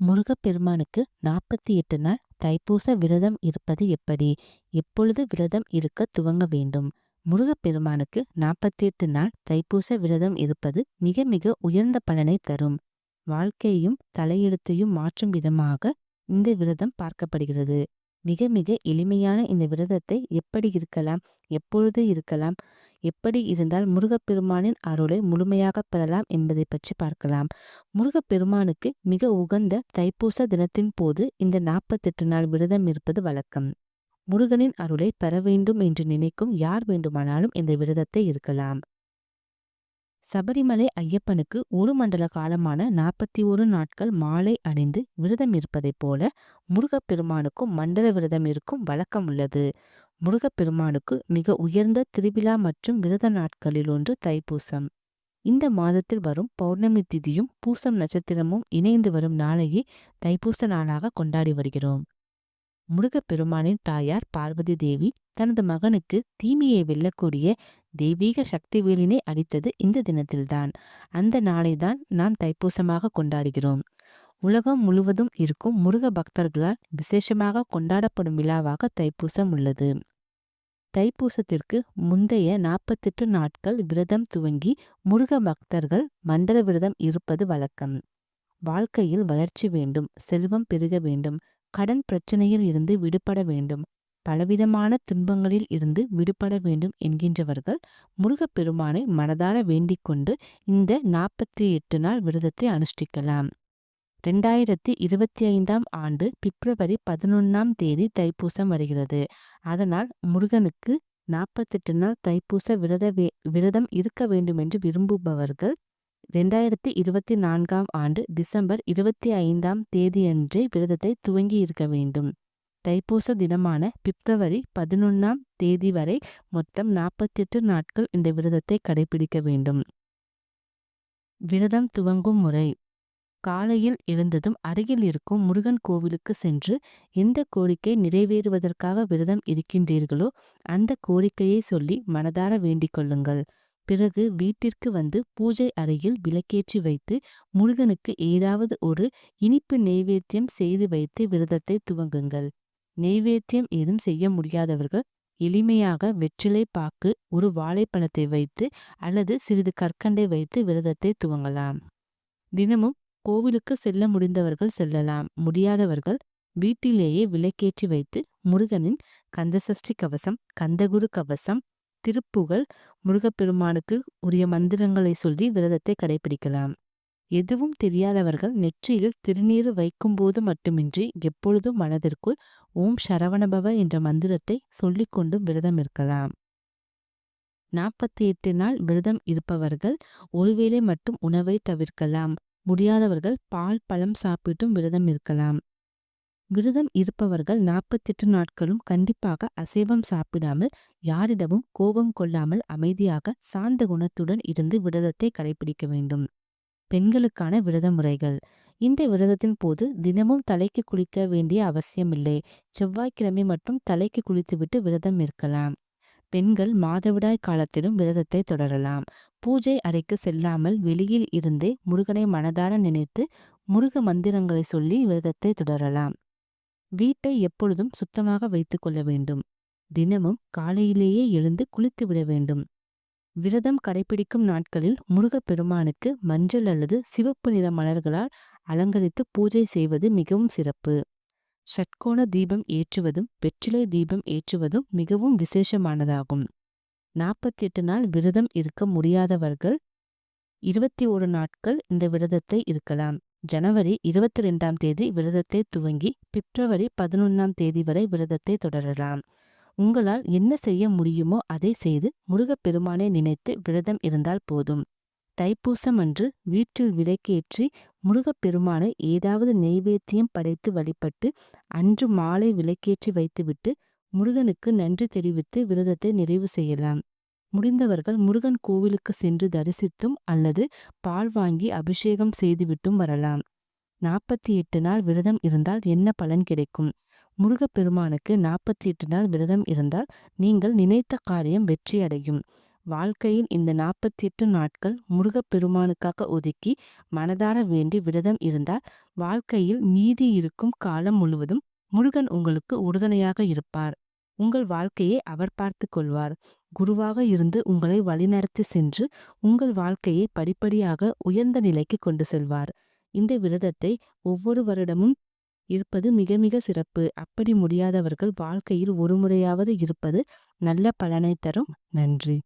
முருகப்பெருமானுக்கு நாற்பத்தி எட்டு நாள் தைப்பூச விரதம் இருப்பது எப்படி? எப்பொழுது விரதம் இருக்க துவங்க வேண்டும்? முருகப்பெருமானுக்கு நாற்பத்தி எட்டு நாள் தைப்பூச விரதம் இருப்பது மிக மிக உயர்ந்த பலனை தரும். வாழ்க்கையையும் தலையெழுத்தையும் மாற்றும் விதமாக இந்த விரதம் பார்க்கப்படுகிறது. மிக மிக எளிமையான இந்த விரதத்தை எப்படி இருக்கலாம்? எப்பொழுது இருக்கலாம்? எப்படி இருந்தால் முருகப்பெருமானின் அருளை முழுமையாக பெறலாம் என்பதை பற்றி பார்க்கலாம். முருகப்பெருமானுக்கு மிக உகந்த தைப்பூச தினத்தின் போது இந்த நாற்பத்தெட்டு நாள் விரதம் இருப்பது வழக்கம். முருகனின் அருளை பெற வேண்டும் என்று நினைக்கும் யார் வேண்டுமானாலும் இந்த விரதத்தை இருக்கலாம். சபரிமலை ஐயப்பனுக்கு ஒரு மண்டல காலமான நாற்பத்தி ஒரு நாட்கள் மாலை அணிந்து விரதம் இருப்பதைப் போல முருகப்பெருமானுக்கும் மண்டல விரதம் இருக்கும் வழக்கம் உள்ளது. முருகப்பெருமானுக்கு மிக உயர்ந்த திருவிழா மற்றும் விரத நாட்களில் ஒன்று தைப்பூசம். இந்த மாதத்தில் வரும் பௌர்ணமி திதியும் பூசம் நட்சத்திரமும் இணைந்து வரும் நாளையே தைப்பூச நாளாக கொண்டாடி வருகிறோம். முருகப்பெருமானின் தாயார் பார்வதி தேவி தனது மகனுக்கு தீமையை வெல்லக்கூடிய தெய்வீக சக்தி வேலினை அடித்தது இந்த தினத்தில்தான். அந்த நாளை தான் நாம் தைப்பூசமாக கொண்டாடுகிறோம். உலகம் முழுவதும் இருக்கும் முருக பக்தர்களால் விசேஷமாக கொண்டாடப்படும் விழாவாக தைப்பூசம் உள்ளது. தைப்பூசத்திற்கு முந்தைய நாற்பத்தெட்டு நாட்கள் விரதம் துவங்கி முருக பக்தர்கள் மண்டல விரதம் இருப்பது வழக்கம். வாழ்க்கையில் வளர்ச்சி வேண்டும் செல்வம் பெருக வேண்டும் கடன் பிரச்சனையில் இருந்து விடுபட வேண்டும் பலவிதமான துன்பங்களில் இருந்து விடுபட வேண்டும் என்கின்றவர்கள் முருகப்பெருமானை மனதார வேண்டிக் கொண்டு இந்த நாற்பத்தி எட்டு நாள் விரதத்தை அனுஷ்டிக்கலாம். ரெண்டாயிரத்தி இருபத்தி ஐந்தாம் ஆண்டு பிப்ரவரி பதினொன்றாம் தேதி தைப்பூசம் வருகிறது. அதனால் முருகனுக்கு நாற்பத்தெட்டு நாள் தைப்பூச விரத வே விரதம் இருக்க வேண்டும் என்று விரும்புபவர்கள் ரெண்டாயிரத்தி இருபத்தி நான்காம் ஆண்டு டிசம்பர் இருபத்தி ஐந்தாம் தேதியன்றே விரதத்தை துவங்கி இருக்க வேண்டும். தைப்பூச தினமான பிப்ரவரி பதினொன்றாம் தேதி வரை மொத்தம் நாற்பத்தெட்டு நாட்கள் இந்த விரதத்தை கடைபிடிக்க வேண்டும். விரதம் துவங்கும் முறை. காலையில் எழுந்ததும் அருகில் இருக்கும் முருகன் கோவிலுக்கு சென்று எந்த கோரிக்கை நிறைவேறுவதற்காக விரதம் இருக்கின்றீர்களோ அந்த கோரிக்கையை சொல்லி மனதார வேண்டிக் கொள்ளுங்கள். பிறகு வீட்டிற்கு வந்து பூஜை அறையில் விளக்கேற்றி வைத்து முருகனுக்கு ஏதாவது ஒரு இனிப்பு நெய்வேத்தியம் செய்து வைத்து விரதத்தை துவங்குங்கள். நெய்வேத்தியம் ஏதும் செய்ய முடியாதவர்கள் எளிமையாக வெற்றிலை பாக்கு ஒரு வாழைப்பழத்தை வைத்து அல்லது சிறிது கற்கண்டை வைத்து விரதத்தை துவங்கலாம். தினமும் கோவிலுக்கு செல்ல முடிந்தவர்கள் செல்லலாம். முடியாதவர்கள் வீட்டிலேயே விளக்கேற்றி வைத்து முருகனின் கந்தசஷ்டி கவசம் கந்தகுரு கவசம் திருப்புகள் முருகப்பெருமானுக்கு உரிய மந்திரங்களை சொல்லி விரதத்தை கடைபிடிக்கலாம் எதுவும் தெரியாதவர்கள் நெற்றியில் திருநீர் வைக்கும்போது மட்டுமின்றி எப்பொழுதும் மனதிற்குள் ஓம் சரவணபவ என்ற மந்திரத்தை சொல்லிக்கொண்டு விரதம் இருக்கலாம். நாற்பத்தி எட்டு நாள் விரதம் இருப்பவர்கள் ஒருவேளை மட்டும் உணவை தவிர்க்கலாம். முடியாதவர்கள் பால் பழம் சாப்பிட்டும் விரதம் இருக்கலாம். விரதம் இருப்பவர்கள் நாற்பத்தெட்டு நாட்களும் கண்டிப்பாக அசைவம் சாப்பிடாமல் யாரிடமும் கோபம் கொள்ளாமல் அமைதியாக சாந்த குணத்துடன் இருந்து விரதத்தை கடைபிடிக்க வேண்டும். பெண்களுக்கான விரத முறைகள். இந்த விரதத்தின் போது தினமும் தலைக்கு குளிக்க வேண்டிய அவசியமில்லை. செவ்வாய்க்கிழமை மட்டும் தலைக்கு குளித்துவிட்டு விரதம் இருக்கலாம். பெண்கள் மாதவிடாய் காலத்திலும் விரதத்தை தொடரலாம். பூஜை அறைக்கு செல்லாமல் வெளியில் இருந்தே முருகனை மனதார நினைத்து முருக மந்திரங்களை சொல்லி விரதத்தை தொடரலாம். வீட்டை எப்பொழுதும் சுத்தமாக வைத்துக் கொள்ள வேண்டும். தினமும் காலையிலேயே எழுந்து குளித்து விட வேண்டும். விரதம் கடைபிடிக்கும் நாட்களில் முருகப்பெருமானுக்கு மஞ்சள் அல்லது சிவப்பு நிற மலர்களால் அலங்கரித்து பூஜை செய்வது மிகவும் சிறப்பு. ஷட்கோண தீபம் ஏற்றுவதும் வெற்றிலை தீபம் ஏற்றுவதும் மிகவும் விசேஷமானதாகும். நாற்பத்தி எட்டு நாள் விரதம் இருக்க முடியாதவர்கள் இருபத்தி ஒரு நாட்கள் இந்த விரதத்தை இருக்கலாம். ஜனவரி இருபத்தி ரெண்டாம் தேதி விரதத்தை துவங்கி பிப்ரவரி பதினொன்றாம் தேதி வரை விரதத்தை தொடரலாம். உங்களால் என்ன செய்ய முடியுமோ அதை செய்து முருகப்பெருமானை நினைத்து விரதம் இருந்தால் போதும். தைப்பூசம் அன்று வீட்டில் விளக்கேற்றி முருகப்பெருமானை ஏதாவது நெய்வேத்தியம் படைத்து வழிபட்டு அன்று மாலை விளக்கேற்றி வைத்துவிட்டு முருகனுக்கு நன்றி தெரிவித்து விரதத்தை நிறைவு செய்யலாம். முடிந்தவர்கள் முருகன் கோவிலுக்கு சென்று தரிசித்தும் அல்லது பால் வாங்கி அபிஷேகம் செய்துவிட்டும் வரலாம். நாற்பத்தி எட்டு நாள் விரதம் இருந்தால் என்ன பலன் கிடைக்கும்? முருகப்பெருமானுக்கு நாற்பத்தி எட்டு நாள் விரதம் இருந்தால் நீங்கள் நினைத்த காரியம் வெற்றியடையும் வாழ்க்கையில் இந்த நாற்பத்தி எட்டு நாட்கள் முருகப்பெருமானுக்காக ஒதுக்கி மனதார வேண்டி விரதம் இருந்தால் வாழ்க்கையில் மீதி இருக்கும் காலம் முழுவதும் முருகன் உங்களுக்கு உறுதுணையாக இருப்பார். உங்கள் வாழ்க்கையை அவர் பார்த்து கொள்வார். குருவாக இருந்து உங்களை வழிநடத்தி சென்று உங்கள் வாழ்க்கையை படிப்படியாக உயர்ந்த நிலைக்கு கொண்டு செல்வார். இந்த விரதத்தை ஒவ்வொரு வருடமும் இருப்பது மிக மிக சிறப்பு. அப்படி முடியாதவர்கள் வாழ்க்கையில் ஒரு முறையாவது இருப்பது நல்ல பலனை தரும். நன்றி.